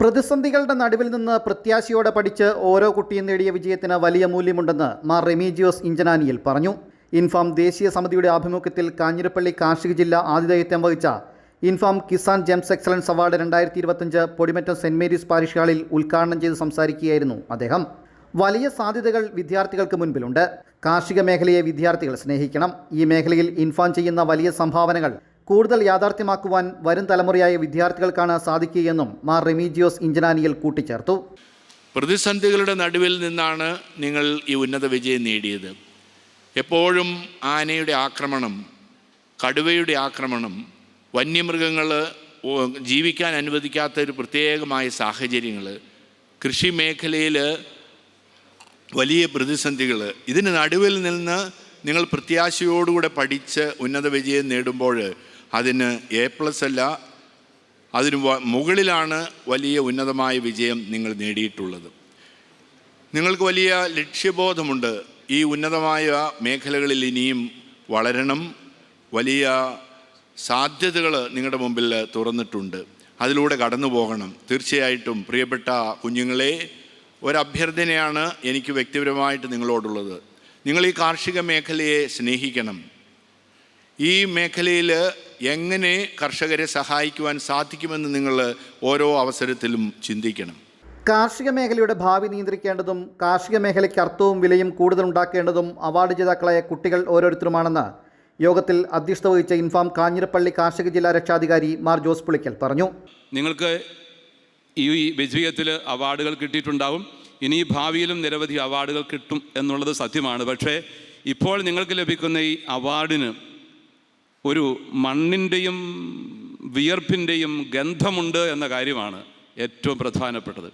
പ്രതിസന്ധികളുടെ നടുവിൽ നിന്ന് പ്രത്യാശയോടെ പഠിച്ച് ഓരോ കുട്ടിയും നേടിയ വിജയത്തിന് വലിയ മൂല്യമുണ്ടെന്ന് മാർ റെമീജിയോസ് ഇഞ്ചനാനിയിൽ പറഞ്ഞു. ഇൻഫാം ദേശീയ സമിതിയുടെ ആഭിമുഖ്യത്തിൽ കാഞ്ഞിരപ്പള്ളി കാർഷിക ജില്ല ആതിഥേയത്വം വഹിച്ച Infam Kisan gems excellence award രണ്ടായിരത്തി ഇരുപത്തഞ്ച് പൊടിമറ്റം സെന്റ് മേരീസ് പാരിഷ് ഹാളിൽ ഉദ്ഘാടനം ചെയ്ത് സംസാരിക്കുകയായിരുന്നു അദ്ദേഹം. വലിയ സാധ്യതകൾ വിദ്യാർത്ഥികൾക്ക് മുൻപിലുണ്ട്. കാർഷിക മേഖലയെ വിദ്യാർത്ഥികൾ സ്നേഹിക്കണം. ഈ മേഖലയിൽ ഇൻഫാം ചെയ്യുന്ന വലിയ സംഭാവനകൾ കൂടുതൽ യാഥാർത്ഥ്യമാക്കുവാൻ വരും തലമുറയായ വിദ്യാർത്ഥികൾക്കാണ് സാധിക്കുകയെന്നും മാർ റെമീജിയോസ് ഇഞ്ചനാനിയിൽ കൂട്ടിച്ചേർത്തു. പ്രതിസന്ധികളുടെ നടുവിൽ നിന്നാണ് നിങ്ങൾ ഈ ഉന്നത വിജയം നേടിയത്. എപ്പോഴും ആനയുടെ ആക്രമണം കടുവയുടെ ആക്രമണം വന്യമൃഗങ്ങൾ ജീവിക്കാൻ അനുവദിക്കാത്ത ഒരു പ്രത്യേകമായ സാഹചര്യങ്ങൾ കൃഷി മേഖലയിൽ വലിയ പ്രതിസന്ധികൾ ഇതിന് നടുവിൽ നിന്ന് നിങ്ങൾ പ്രത്യാശയോടുകൂടെ പഠിച്ച് ഉന്നത വിജയം നേടുമ്പോൾ അതിന് എ പ്ലസ് അല്ല. അതിന് മുകളിലാണ് വലിയ ഉന്നതമായ വിജയം നിങ്ങൾ നേടിയിട്ടുള്ളത്. നിങ്ങൾക്ക് വലിയ ലക്ഷ്യബോധമുണ്ട്. ഈ ഉന്നതമായ മേഖലകളിൽ ഇനിയും വളരണം. വലിയ സാധ്യതകൾ നിങ്ങളുടെ മുമ്പിൽ തുറന്നിട്ടുണ്ട്. അതിലൂടെ കടന്നു പോകണം. തീർച്ചയായിട്ടും പ്രിയപ്പെട്ട കുഞ്ഞുങ്ങളെ ഒരഭ്യർത്ഥനയാണ് എനിക്ക് വ്യക്തിപരമായിട്ട് നിങ്ങളോടുള്ളത്. നിങ്ങൾ ഈ കാർഷിക മേഖലയെ സ്നേഹിക്കണം. ഈ മേഖലയിൽ എങ്ങനെ കർഷകരെ സഹായിക്കുവാൻ സാധിക്കുമെന്ന് നിങ്ങൾ ഓരോ അവസരത്തിലും ചിന്തിക്കണം. കാർഷിക മേഖലയുടെ ഭാവി നിയന്ത്രിക്കേണ്ടതും കാർഷിക മേഖലയ്ക്ക് അർത്ഥവും വിലയും കൂടുതൽ ഉണ്ടാക്കേണ്ടതും അവാർഡ് ജേതാക്കളായ കുട്ടികൾ ഓരോരുത്തരുമാണെന്ന് യോഗത്തിൽ അധ്യക്ഷത വഹിച്ച ഇൻഫാം കാഞ്ഞിരപ്പള്ളി കാർഷിക ജില്ലാ രക്ഷാധികാരി മാർ ജോസ് പുളിക്കൽ പറഞ്ഞു. നിങ്ങൾക്ക് ഈ വിജയത്തിൽ അവാർഡുകൾ കിട്ടിയിട്ടുണ്ടാവും. ഇനി ഭാവിയിലും നിരവധി അവാർഡുകൾ കിട്ടും എന്നുള്ളത് സത്യമാണ്. പക്ഷേ ഇപ്പോൾ നിങ്ങൾക്ക് ലഭിക്കുന്ന ഈ അവാർഡിന് ഒരു മണ്ണിന്റെയും വിയർപ്പിന്റെയും ഗന്ധമുണ്ട് എന്ന കാര്യമാണ് ഏറ്റവും പ്രധാനപ്പെട്ടത്.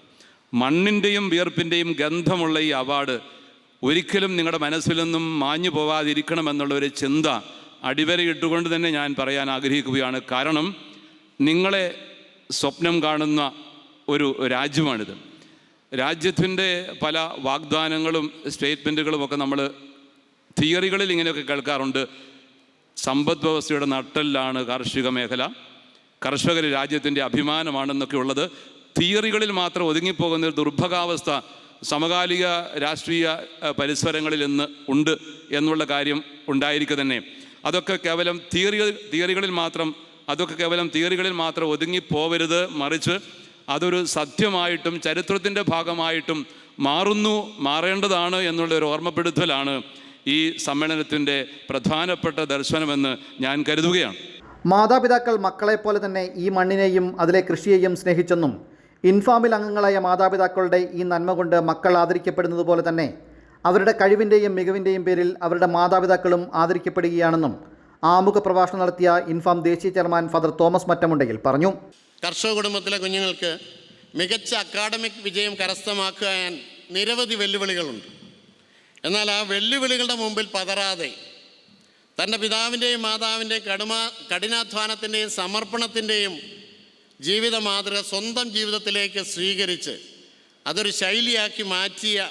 മണ്ണിന്റെയും വിയർപ്പിന്റെയും ഗന്ധമുള്ള ഈ അവാർഡ് ഒരിക്കലും നിങ്ങളുടെ മനസ്സിൽ നിന്നും മാഞ്ഞു പോവാതിരിക്കണമെന്നുള്ള ഒരു ചിന്ത അടിവരയിട്ടുകൊണ്ട് തന്നെ ഞാൻ പറയാൻ ആഗ്രഹിക്കുകയാണ്. കാരണം നിങ്ങളെ സ്വപ്നം കാണുന്ന ഒരു രാജ്യമാണിത്. രാജ്യത്തിന്റെ പല വാഗ്ദാനങ്ങളും സ്റ്റേറ്റ്മെന്റുകളും ഒക്കെ നമ്മൾ തിയറികളിൽ ഇങ്ങനെയൊക്കെ കേൾക്കാറുണ്ട്. സമ്പദ് വ്യവസ്ഥയുടെ നട്ടെല്ലാണ് കാർഷിക മേഖല. കർഷകർ രാജ്യത്തിന്റെ അഭിമാനമാണെന്നൊക്കെ ഉള്ളത്. തിയറികളിൽ മാത്രം ഒതുങ്ങിപ്പോകുന്ന ഒരു ദുർഭകാവസ്ഥ സമകാലിക രാഷ്ട്രീയ പരിസരങ്ങളിൽ ഇന്ന് ഉണ്ട് എന്നുള്ള കാര്യം ഉണ്ടായിരിക്കുക തന്നെ. അതൊക്കെ കേവലം തിയറി തിയറികളിൽ മാത്രം അതൊക്കെ കേവലം തിയറികളിൽ മാത്രം ഒതുങ്ങിപ്പോവരുത് മറിച്ച് അതൊരു സത്യമായിട്ടും ചരിത്രത്തിന്റെ ഭാഗമായിട്ടും മാറുന്നു മാറേണ്ടതാണ് എന്നുള്ള ഒരു ഓർമ്മപ്പെടുത്തലാണ് ഈ സമ്മേളനത്തിന്റെ പ്രധാനപ്പെട്ട ദർശനമെന്ന് ഞാൻ കരുതുകയാണ്. മാതാപിതാക്കൾ മക്കളെപ്പോലെ തന്നെ ഈ മണ്ണിനെയും അതിലെ കൃഷിയെയും സ്നേഹിച്ചെന്നും ഇൻഫാമിൽ അംഗങ്ങളായ മാതാപിതാക്കളുടെ ഈ നന്മ കൊണ്ട് മക്കൾ ആദരിക്കപ്പെടുന്നത് പോലെ തന്നെ അവരുടെ കഴിവിന്റെയും മികവിന്റെയും പേരിൽ അവരുടെ മാതാപിതാക്കളും ആദരിക്കപ്പെടുകയാണെന്നും ആമുഖ പ്രഭാഷണം നടത്തിയ ഇൻഫാം ദേശീയ ചെയർമാൻ ഫാദർ തോമസ് മറ്റമുണ്ടെങ്കിൽ പറഞ്ഞു. കർഷക കുടുംബത്തിലെ കുഞ്ഞുങ്ങൾക്ക് മികച്ച അക്കാഡമിക് വിജയം കരസ്ഥമാക്കാൻ നിരവധി വെല്ലുവിളികളുണ്ട്. എന്നാൽ ആ വെല്ലുവിളികളുടെ മുമ്പിൽ പതറാതെ തന്റെ പിതാവിന്റെയും മാതാവിന്റെയും കടുമാ കഠിനാധ്വാനത്തിന്റെയും സമർപ്പണത്തിന്റെയും ജീവിത മാതൃക സ്വന്തം ജീവിതത്തിലേക്ക് സ്വീകരിച്ച് അതൊരു ശൈലിയാക്കി മാറ്റിയ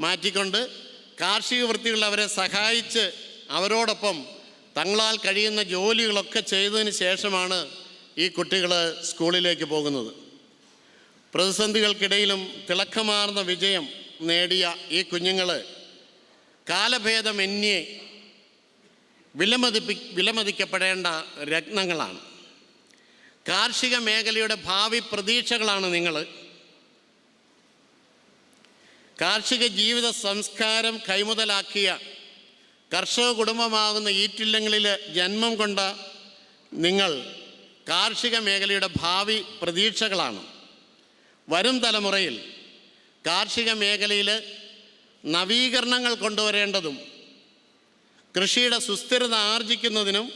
മാറ്റിക്കൊണ്ട് കാർഷിക വൃത്തികളിൽ അവരെ സഹായിച്ച് അവരോടൊപ്പം തങ്ങളാൽ കഴിയുന്ന ജോലികളൊക്കെ ചെയ്തതിന് ശേഷമാണ് ഈ കുട്ടികൾ സ്കൂളിലേക്ക് പോകുന്നത്. പ്രതിസന്ധികൾക്കിടയിലും തിളക്കമാർന്ന വിജയം നേടിയ ഈ കുഞ്ഞുങ്ങൾ കാലഭേദമന്യേ വിലമതിപ്പി വിലമതിക്കപ്പെടേണ്ട രത്നങ്ങളാണ്. കാർഷിക മേഖലയുടെ ഭാവി പ്രതീക്ഷകളാണ് നിങ്ങൾ കാർഷിക ജീവിത സംസ്കാരം കൈമുതലാക്കിയ കർഷക കുടുംബമാകുന്ന ഈറ്റില്ലങ്ങളിൽ ജന്മം കൊണ്ട നിങ്ങൾ കാർഷിക മേഖലയുടെ ഭാവി പ്രതീക്ഷകളാണ്. വരും തലമുറയിൽ കാർഷിക മേഖലയിൽ നവീകരണങ്ങൾ കൊണ്ടുവരേണ്ടതും കൃഷിയുടെ സുസ്ഥിരത ആർജിക്കുന്നതിനും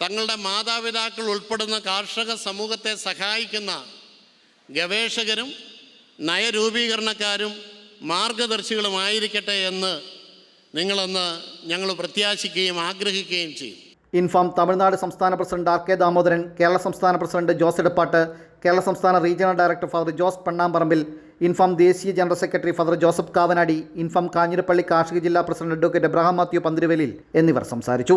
തങ്ങളുടെ മാതാപിതാക്കൾ ഉൾപ്പെടുന്ന കാർഷിക സമൂഹത്തെ സഹായിക്കുന്ന ഗവേഷകരും നയരൂപീകരണക്കാരും മാർഗദർശികളുമായിരിക്കട്ടെ എന്ന് നിങ്ങളൊന്ന് ഞങ്ങൾ പ്രത്യാശിക്കുകയും ആഗ്രഹിക്കുകയും ചെയ്യും. ഇൻഫാം തമിഴ്നാട് സംസ്ഥാന president R K Damodaran Kerala സംസ്ഥാന പ്രസിഡന്റ് ജോസ് എടപ്പാട്ട് കേരള സംസ്ഥാന regional director father Jose Pannamparambil Infam ദേശീയ general secretary father Joseph Kavanadi Infam Kanjirappally കാർഷിക ജില്ലാ പ്രസിഡന്റ് അഡ്വക്കേറ്റ് എബ്രഹാം മാത്യു പന്തിരുവേലിൽ എന്നിവർ സംസാരിച്ചു.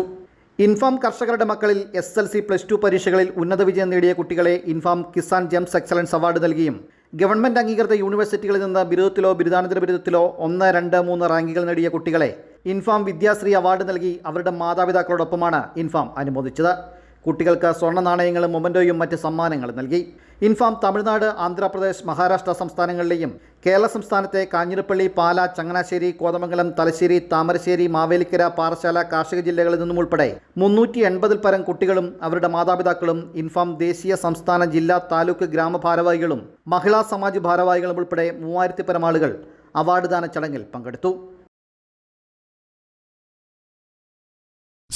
ഇൻഫാം കർഷകരുടെ മക്കളിൽ S L C plus two പരീക്ഷകളിൽ ഉന്നത വിജയം നേടിയ കുട്ടികളെ Infam Kisan gems excellence award നൽകിയും ഗവൺമെന്റ് അംഗീകൃത യൂണിവേഴ്സിറ്റികളിൽ നിന്ന് ബിരുദത്തിലോ ബിരുദാനന്തര ബിരുദത്തിലോ ഒന്ന് രണ്ട് മൂന്ന് റാങ്കുകൾ നേടിയ കുട്ടികളെ ഇൻഫാം വിദ്യാശ്രീ അവാർഡ് നൽകി അവരുടെ മാതാപിതാക്കളോടൊപ്പമാണ് ഇൻഫാം അനുമോദിച്ചത്. കുട്ടികൾക്ക് സ്വർണ നാണയങ്ങളും മൊമന്റോയും മറ്റ് സമ്മാനങ്ങളും നൽകി. ഇൻഫാം തമിഴ്നാട് ആന്ധ്രാപ്രദേശ് മഹാരാഷ്ട്ര സംസ്ഥാനങ്ങളിലെയും കേരള സംസ്ഥാനത്തെ കാഞ്ഞിരപ്പള്ളി പാല ചങ്ങനാശ്ശേരി കോതമംഗലം തലശ്ശേരി താമരശ്ശേരി മാവേലിക്കര പാറശാല കാർഷിക ജില്ലകളിൽ നിന്നും ഉൾപ്പെടെ മുന്നൂറ്റി എൺപതിൽ പരം കുട്ടികളും അവരുടെ മാതാപിതാക്കളും ഇൻഫാം ദേശീയ സംസ്ഥാന ജില്ലാ താലൂക്ക് ഗ്രാമ ഭാരവാഹികളും മഹിളാ സമാജ് ഭാരവാഹികളും ഉൾപ്പെടെ മൂവായിരത്തി പരം ആളുകൾ അവാർഡ് ദാന ചടങ്ങിൽ പങ്കെടുത്തു.